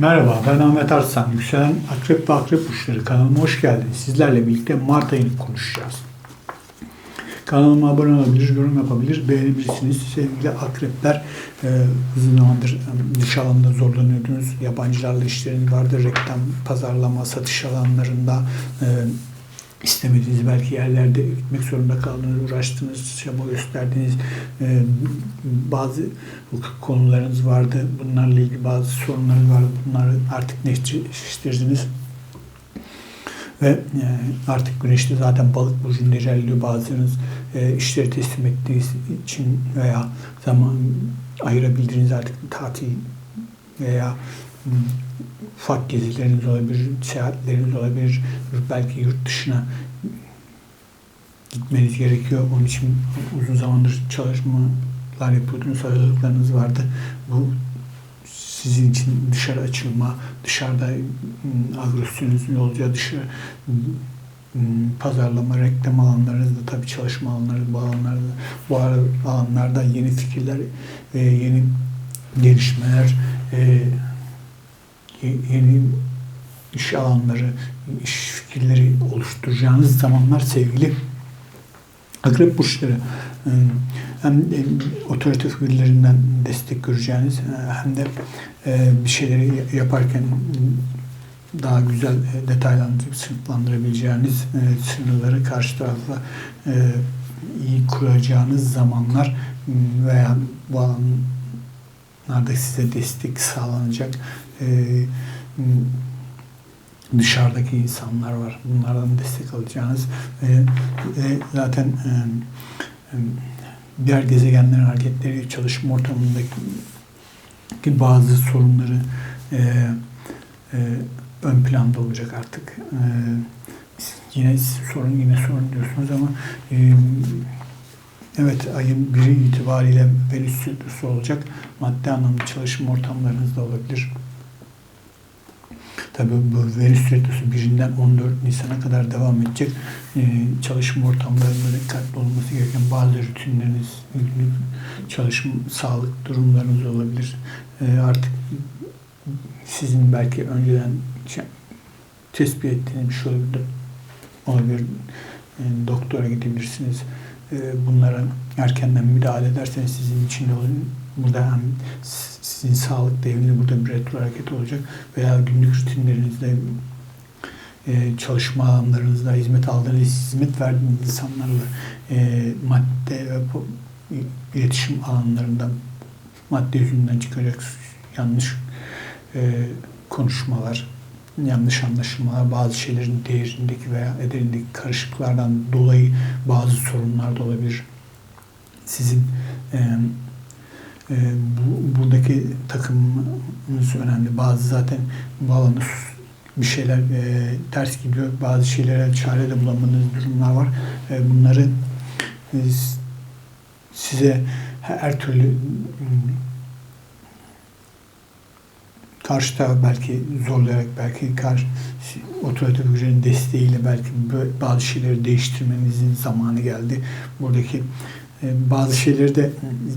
Merhaba, ben Ahmet Arslan. Yükselen Akrep ve Akrep Burçları kanalıma hoş geldiniz. Sizlerle birlikte Mart ayını konuşacağız. Kanalıma abone olabilir, yorum yapabilir, beğenebilirsiniz. Sevgili akrepler, e, uzun zamandır e, iş alanında zorlanıyordunuz. Yabancılarla işleriniz vardı. Reklam, pazarlama, satış alanlarında e, istemediğiniz belki yerlerde gitmek zorunda kaldınız, uğraştınız, çaba gösterdiniz. E, bazı hukuk konularınız vardı. Bunlarla ilgili bazı sorunlarınız vardı. Bunları artık netleştirdiniz. Ve e, artık güneşte zaten balık burcunda ilerliyor. Bazılarınız e, işleri teslim ettiğiniz için veya zaman ayırabildiğiniz artık tatil veya ufak gezileriniz olabilir, seyahatleriniz olabilir. Belki yurt dışına gitmeniz gerekiyor. Onun için uzun zamandır çalışmalar yapıyordunuz, hazırlıklarınız vardı. Bu sizin için dışarı açılma, dışarıda ım, agresyonunuzun olacağı dışarı ım, pazarlama, reklam alanlarınızda tabii çalışma alanları bu alanlarda bu alanlarda yeni fikirler, e, yeni gelişmeler, e, yeni iş alanları, iş fikirleri oluşturacağınız zamanlar sevgili Akrep burçları hem otorite figürlerinden destek göreceğiniz e, hem de e, bir şeyleri yaparken daha güzel e, detaylandırıp sınıflandırabileceğiniz sınırları karşı tarafla iyi kuracağınız zamanlar veya bu alanlarda size destek sağlanacak e, m, dışarıdaki insanlar var. Bunlardan destek alacağınız ve, ve zaten e, e, diğer gezegenlerin hareketleri çalışma ortamındaki bazı sorunları e, e, ön planda olacak artık. E, yine sorun yine sorun diyorsunuz ama e, evet ayın biri itibariyle Venüs stüdyosu olacak. Maddi anlamda çalışma ortamlarınızda olabilir. Tabii bu Venüs stüdyosu birinden 14 Nisan'a kadar devam edecek. Ee, çalışma ortamlarında dikkatli olması gereken bazı rutinleriniz, çalışma, sağlık durumlarınız olabilir. Ee, artık sizin belki önceden şey- tespit ettiğiniz bir şey olabilir. olabilir. Ee, doktora gidebilirsiniz. Ee, bunlara erkenden müdahale ederseniz sizin için de olur. Burada hem sizin sağlık devrini burada bir retro hareket olacak veya günlük rutinlerinizde e, çalışma alanlarınızda hizmet aldığınız, hizmet verdiğiniz insanlarla e, madde ve iletişim alanlarında madde yüzünden çıkacak yanlış e, konuşmalar, yanlış anlaşılmalar, bazı şeylerin değerindeki veya ederindeki karışıklardan dolayı bazı sorunlar da olabilir. Sizin e, e, bu, buradaki takımınız önemli. Bazı zaten bu alanda bir şeyler e, ters gidiyor. Bazı şeylere çare de bulamadığınız durumlar var. E, bunları e, size her türlü karşı belki zorlayarak belki karşı otorite gücünün desteğiyle belki bazı şeyleri değiştirmenizin zamanı geldi. Buradaki e, bazı şeyleri de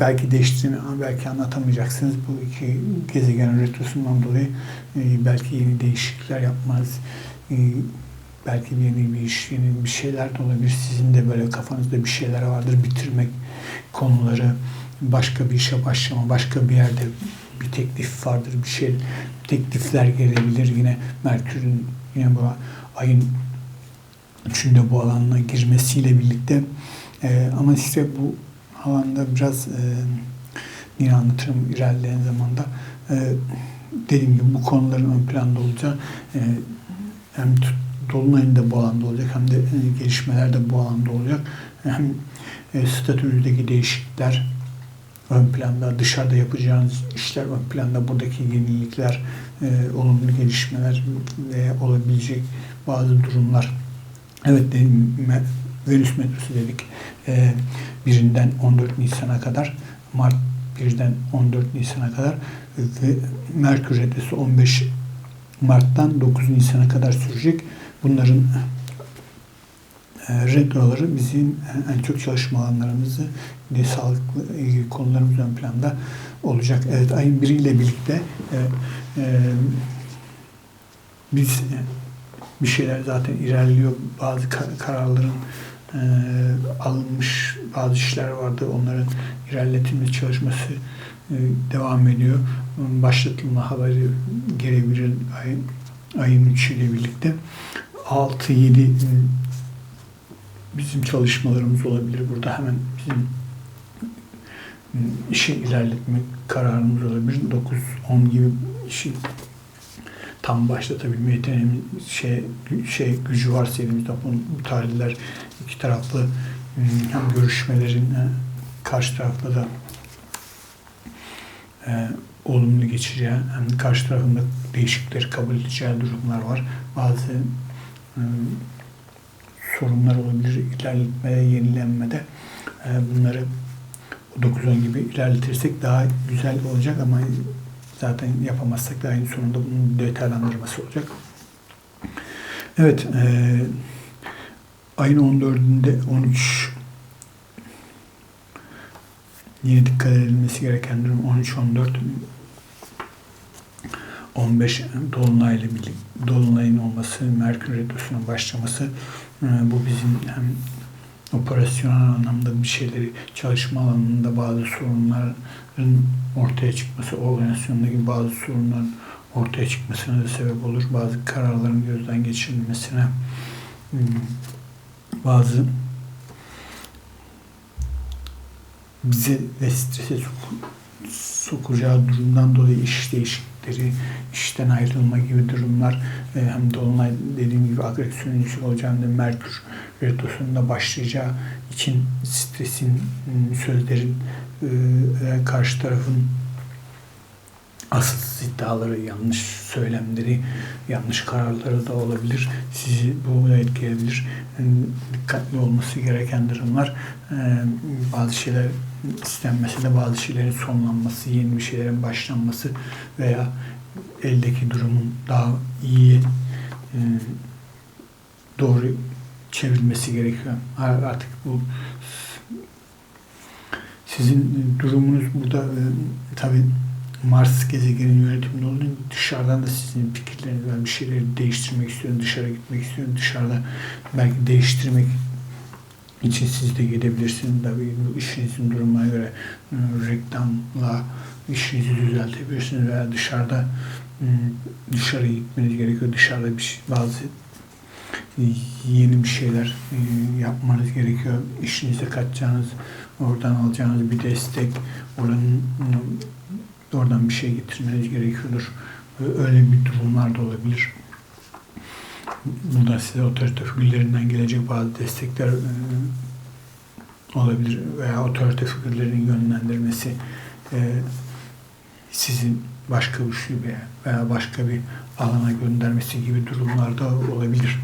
belki değiştirme ama belki anlatamayacaksınız. Bu iki gezegenin retrosundan dolayı e, belki yeni değişiklikler yapmaz. E, belki yeni bir iş, yeni bir şeyler de olabilir. Sizin de böyle kafanızda bir şeyler vardır. Bitirmek konuları, başka bir işe başlama, başka bir yerde bir teklif vardır. Bir şey teklifler gelebilir. Yine Merkür'ün yine bu ayın üçünde bu alanına girmesiyle birlikte ee, ama işte bu alanda biraz e, yine anlatırım ilerleyen zamanda. E, dediğim gibi bu konuların ön planda olacağı e, hem Dolunay'ın bu alanda olacak hem de e, gelişmeler de bu alanda olacak. Hem e, statünüzdeki değişiklikler ön planda, dışarıda yapacağınız işler ön planda, buradaki yenilikler, e, olumlu gelişmeler ve olabilecek bazı durumlar. Evet dedim, Venüs metrosu dedik. Ee, birinden 14 Nisan'a kadar, Mart 1'den 14 Nisan'a kadar ve Merkür retrosu 15 Mart'tan 9 Nisan'a kadar sürecek. Bunların e, retroları bizim en çok çalışma alanlarımızı sağlıklı ilgili konularımız ön planda olacak. Evet ayın biriyle birlikte e, e, biz e, bir şeyler zaten ilerliyor. Bazı kar- kararların e, alınmış bazı işler vardı. Onların ilerletilme çalışması e, devam ediyor. Başlatılma haberi gelebilir ay, ayın 3 ile birlikte. 6-7 e, bizim çalışmalarımız olabilir. Burada hemen bizim e, işi ilerletme kararımız olabilir. 9-10 gibi işi tam başlatabilme yeteneğimiz şey, şey gücü varsa elimizde bu, tarihler iki taraflı ım, hem görüşmelerin e, karşı tarafla da e, olumlu geçeceği hem de karşı tarafında değişiklikleri kabul edeceği durumlar var. Bazı ım, sorunlar olabilir ilerletmede, yenilenmede. E, bunları 9-10 gibi ilerletirsek daha güzel olacak ama zaten yapamazsak da aynı sonunda bunun detaylandırması olacak. Evet, e, ayın 14'ünde 13 yine dikkat edilmesi gereken durum 13-14 15 Dolunay'la birlikte Dolunay'ın olması, Merkür Retrosu'nun başlaması bu bizim hem operasyonel anlamda bir şeyleri çalışma alanında bazı sorunların ortaya çıkması, organizasyondaki bazı sorunların ortaya çıkmasına da sebep olur. Bazı kararların gözden geçirilmesine, hmm, bazı bize ve strese sok- sokacağı durumdan dolayı iş değişiklikleri, işten ayrılma gibi durumlar e, hem dolunay dediğim gibi agresyon yüksek olacağında Merkür retrosunda başlayacağı için stresin, m, sözlerin e, karşı tarafın asılsız iddiaları, yanlış söylemleri, yanlış kararları da olabilir. Sizi bu da etkileyebilir. Dikkatli olması gereken durumlar. Ee, bazı şeyler istenmesi de bazı şeylerin sonlanması, yeni bir şeylerin başlanması veya eldeki durumun daha iyi e, doğru çevrilmesi gerekiyor. Artık bu sizin durumunuz burada e, tabii Mars gezegenin yönetiminde olduğu dışarıdan da sizin fikirleriniz var. Bir şeyleri değiştirmek istiyorum, dışarı gitmek istiyorum, dışarıda belki değiştirmek için siz de gidebilirsiniz. Tabii işinizin durumuna göre e, reklamla işinizi düzeltebilirsiniz veya dışarıda e, dışarı gitmeniz gerekiyor. Dışarıda bir şey, bazı yeni bir şeyler e, yapmanız gerekiyor. İşinize katacağınız, oradan alacağınız bir destek, oranın oradan bir şey getirmeniz gerekiyordur. Öyle bir durumlar da olabilir. Burada size otorite figürlerinden gelecek bazı destekler e, olabilir veya otorite figürlerinin yönlendirmesi e, sizin başka bir şube veya başka bir alana göndermesi gibi durumlar da olabilir.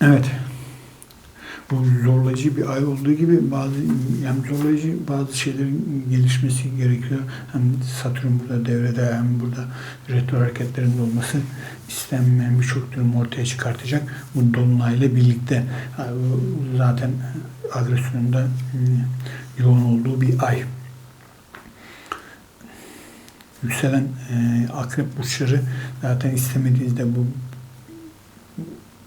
Evet bu zorlayıcı bir ay olduğu gibi bazı hem zorlayıcı bazı şeylerin gelişmesi gerekiyor. Hem Satürn burada devrede hem burada retro hareketlerinde olması istenmeyen birçok durum ortaya çıkartacak. Bu dolunayla birlikte zaten agresyonunda yoğun olduğu bir ay. Yükselen e, akrep burçları zaten istemediğinizde bu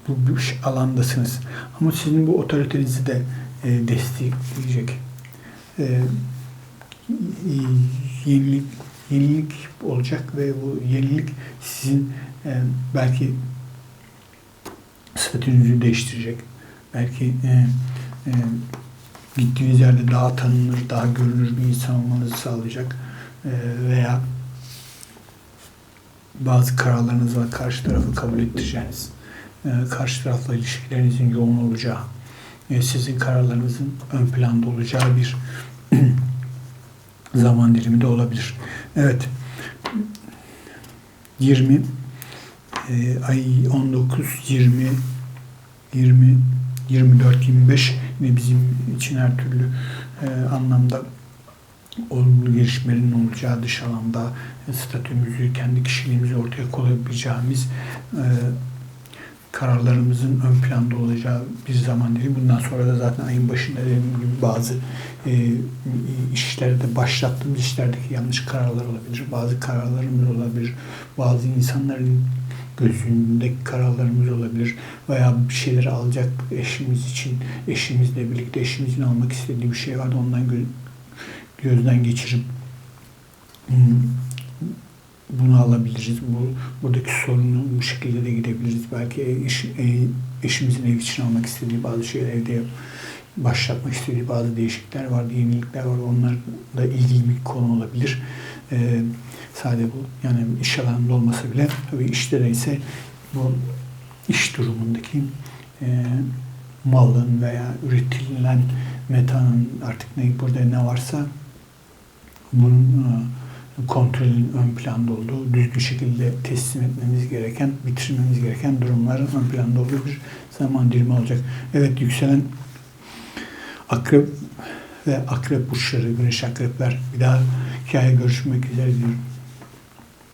bu bir alandasınız. Ama sizin bu otoritenizi de e, destekleyecek. E, yenilik yenilik olacak ve bu yenilik sizin e, belki statünüzü değiştirecek. Belki e, e, gittiğiniz yerde daha tanınır, daha görünür bir insan olmanızı sağlayacak. E, veya bazı kararlarınızla karşı tarafı kabul ettireceğiniz e, karşı tarafla ilişkilerinizin yoğun olacağı, e, sizin kararlarınızın ön planda olacağı bir zaman dilimi de olabilir. Evet. 20 e, ay 19 20 20 24 25 ve bizim için her türlü anlamda olumlu gelişmelerin olacağı dış alanda statümüzü, kendi kişiliğimizi ortaya koyabileceğimiz kararlarımızın ön planda olacağı bir zaman değil. Bundan sonra da zaten ayın başında dediğim gibi bazı e, işlerde başlattığımız işlerdeki yanlış kararlar olabilir. Bazı kararlarımız olabilir. Bazı insanların gözündeki kararlarımız olabilir veya bir şeyleri alacak eşimiz için eşimizle birlikte eşimizin almak istediği bir şey vardı ondan gö- gözden geçirip hmm, bunu alabiliriz. Bu buradaki sorunu bu şekilde de gidebiliriz. Belki eş, e- eşimizin ev için almak istediği bazı şeyler evde yap- başlatmak istediği bazı değişiklikler vardı, yenilikler var. Onlar da ilgili bir konu olabilir. Ee, sade bu. Yani iş alanında olmasa bile tabii işte de ise bu iş durumundaki e, malın veya üretilen metanın artık ne burada ne varsa bunun e, kontrolün ön planda olduğu, düzgün şekilde teslim etmemiz gereken, bitirmemiz gereken durumların ön planda olduğu bir zaman dilimi olacak. Evet yükselen akrep ve akrep burçları, güneş akrepler bir daha hikaye görüşmek üzere diyorum.